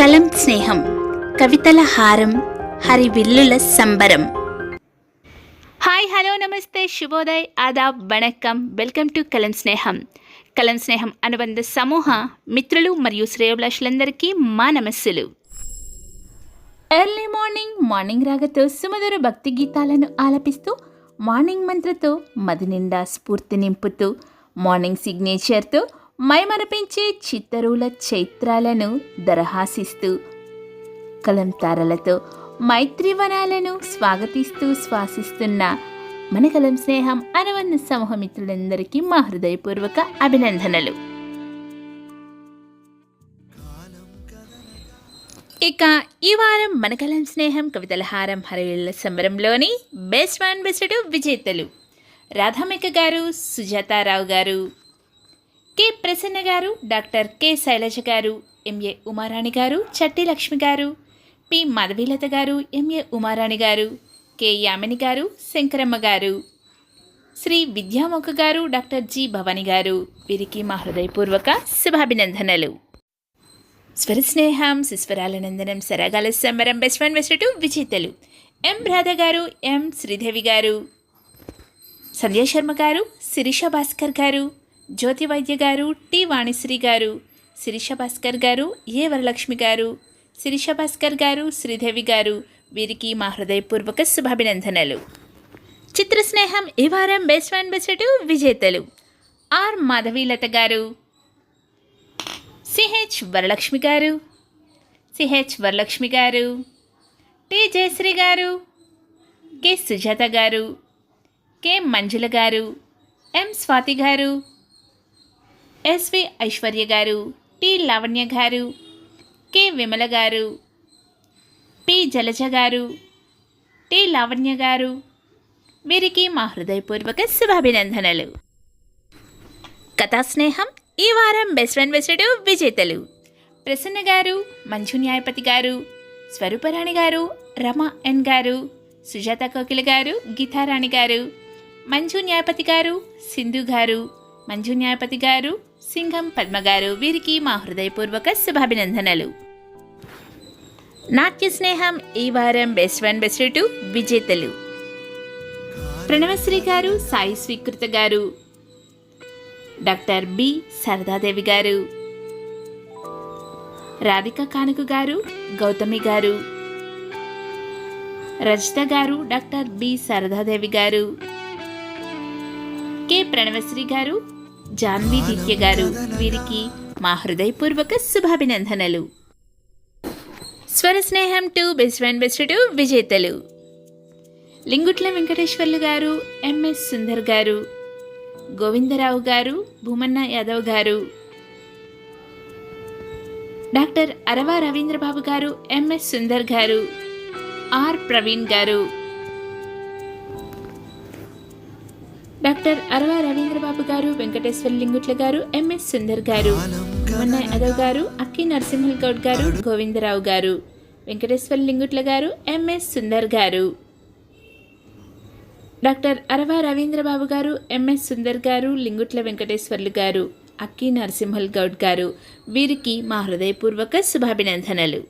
కలం స్నేహం కవితల హారం హరివిల్లుల సంబరం. హాయ్ హలో నమస్తే శుభోదయ్ ఆదాబ్ vanakkam. Welcome to Kalam Sneham. కలం స్నేహం అనుబంధ సమూహ మిత్రులు మరియు శ్రేయోభిలాషులందరికీ మా నమస్సులు. ఎర్లీ మార్నింగ్ మార్నింగ్ రాగతో సుమధుర భక్తి గీతాలను ఆలపిస్తూ మార్నింగ్ మంత్రతో మది నిండా స్ఫూర్తి నింపుతూ మార్నింగ్ సిగ్నేచర్తో మైమరపించే చిత్తరువుల చైత్రాలను దరహాసిస్తూ కలంతారలతో మైత్రివనాలను స్వాగతిస్తూ శ్వాసిస్తున్న మన కలం స్నేహం అనవన్న సమూహ మిత్రులందరికీ మా హృదయపూర్వక అభినందనలు. ఇక ఈ వారం మన కలం స్నేహం కవితల హారం హరివిల్ల సంబరంలోని బెస్ట్ వన్ బెస్ట్ విజేతలు రాధామిక గారు సుజాతారావు గారు. కె ప్రసన్న గారు డాక్టర్ కె శైలజ గారు ఎంఏ ఉమారాణి గారు చట్టి లక్ష్మి గారు పి. మధవీలత గారు ఎంఏ ఉమారాణి గారు కె. యామిని గారు శంకరమ్మ గారు. శ్రీ విద్యాముఖ గారు డాక్టర్ జి. భవాని గారు. వీరికి మా హృదయపూర్వక శుభాభినందనలు. స్వర స్నేహం శిశ్వరాలనందనం సరగాల సంబరం బెస్ట్ వన్ బెస్ట్ టూ విజేతలు. ఎం. రాధ గారు ఎం. శ్రీదేవి గారు. సంధ్యాశర్మ గారు శిరీష భాస్కర్ గారు. జ్యోతి వైద్య గారు టి వాణిశ్రీ గారు శిరీష భాస్కర్ గారు ఏ వరలక్ష్మి గారు శిరీష భాస్కర్ గారు శ్రీదేవి గారు వీరికి మా హృదయపూర్వక శుభాభినందనలు. చిత్ర స్నేహం ఈ వారం బెస్ట్ వన్ బెస్ట్ విజేతలు. ఆర్ మాధవీలత గారు. సిహెచ్ వరలక్ష్మి గారు. సిహెచ్ వరలక్ష్మి గారు. టి జయశ్రీ గారు. కె సుజాత గారు. కె మంజుల గారు. ఎం స్వాతి గారు. ఎస్వి ఐశ్వర్య గారు టి లావణ్య గారు కె విమల గారు పి జలజ గారు టి లావణ్య గారు. వీరికి మా హృదయపూర్వక శుభాభినందనలు. కథాస్నేహం ఈ వారం బెస్ట్ ఫ్రెండ్ బెస్టెడ్ విజేతలు. ప్రసన్న గారు మంజు న్యాయపతి గారు స్వరూపరాణి గారు రమ ఎన్ గారు సుజాత కోకిల గారు గీతారాణి గారు మంజు న్యాయపతి గారు సింధు గారు మంజు న్యాయపతి గారు సింగం పద్మగారు వీరికి మా హృదయపూర్వక శుభాభినందనలు. నాట్య స్నేహం ఈ వారం బెస్ట్ వన్ బెస్ట్ టూ విజేతలు. ప్రణవశ్రీ గారు సాయి స్వీకృత గారు. డాక్టర్ బి సరదాదేవి గారు. రాధిక కానుకు గారు గౌతమి గారు. రజిత గారు డాక్టర్ బి సరదాదేవి గారు. కె ప్రణవశ్రీ గారు జాన్వి దిత్య గారు. వీరికి మా హృదయపూర్వక శుభాభినందనలు. స్వర స్నేహం two best one best two విజేతలు. లింగుట్ల వెంకటేశ్వర్లు గారు ఎంఎస్ సుందర్ గారు గోవిందరావు గారు భూమన్న యాదవ్ గారు డాక్టర్ అరవా రవీంద్రబాబు గారు ఎంఎస్ సుందర్ గారు ఆర్ ప్రవీణ్ గారు డాక్టర్ అరవ రవీంద్రబాబు గారు వెంకటేశ్వర లింగుట్ల గారు ఎంఎస్ సుందర్ గారు భూమన్న యాదవ్ గారు అక్కి నరసింహల్ గౌడ్ గారు గోవిందరావు గారు వెంకటేశ్వర లింగుట్ల గారు ఎంఎస్ సుందర్ గారు. డాక్టర్ అరవ రవీంద్రబాబు గారు ఎంఎస్ సుందర్ గారు లింగుట్ల వెంకటేశ్వర్లు గారు అక్కి నరసింహల్ గౌడ్ గారు. వీరికి మా హృదయపూర్వక శుభాభినందనలు.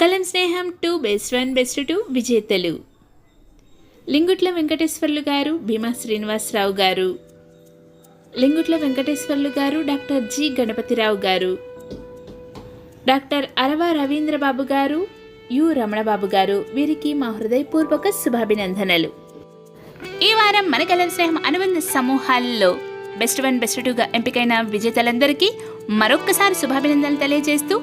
కలం స్నేహం two best one best two విజేతలు. లింగుట్ల వెంకటేశ్వర్లు గారు భీమా శ్రీనివాసరావు గారు. లింగుట్ల వెంకటేశ్వర్లు గారు డాక్టర్ జి. గణపతిరావు గారు. డాక్టర్ అరవ రవీంద్రబాబు గారు యు. రమణబాబు గారు. వీరికి మా హృదయపూర్వక శుభాభినందనలు. ఈ వారం మన కలం స్నేహం అనుబంధ సమూహాల్లో బెస్ట్ వన్ బెస్ట్ టూగా ఎంపికైన విజేతలందరికీ మరొక్కసారి శుభాభినందనలు తెలియజేస్తూ